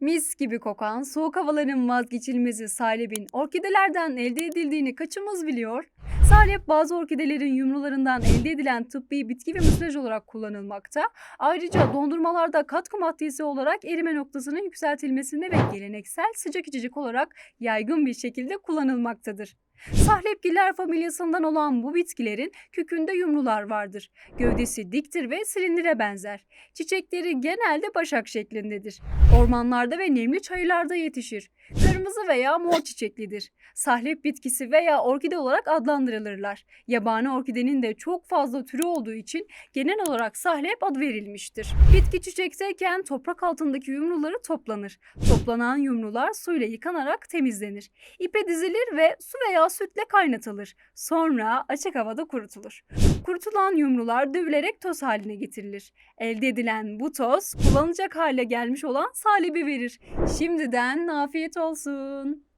Mis gibi kokan, soğuk havaların vazgeçilmezi salebin orkidelerden elde edildiğini kaçımız biliyor? Salep bazı orkidelerin yumrularından elde edilen tıbbi bitki ve müsilaj olarak kullanılmakta. Ayrıca dondurmalarda katkı maddesi olarak erime noktasının yükseltilmesinde ve geleneksel sıcak içecek olarak yaygın bir şekilde kullanılmaktadır. Sahlepgiller familyasından olan bu bitkilerin kökünde yumrular vardır. Gövdesi diktir ve silindire benzer. Çiçekleri genelde başak şeklindedir. Ormanlarda ve nemli çayırlarda yetişir. Kırmızı veya mor çiçeklidir. Sahlep bitkisi veya orkide olarak adlandırılırlar. Yabani orkidenin de çok fazla türü olduğu için genel olarak sahlep adı verilmiştir. Bitki çiçekteyken toprak altındaki yumruları toplanır. Toplanan yumrular suyla yıkanarak temizlenir. İpe dizilir ve su veya sütle kaynatılır. Sonra açık havada kurutulur. Kurutulan yumrular dövülerek toz haline getirilir. Elde edilen bu toz kullanılacak hale gelmiş olan salebi verir. Şimdiden afiyet olsun.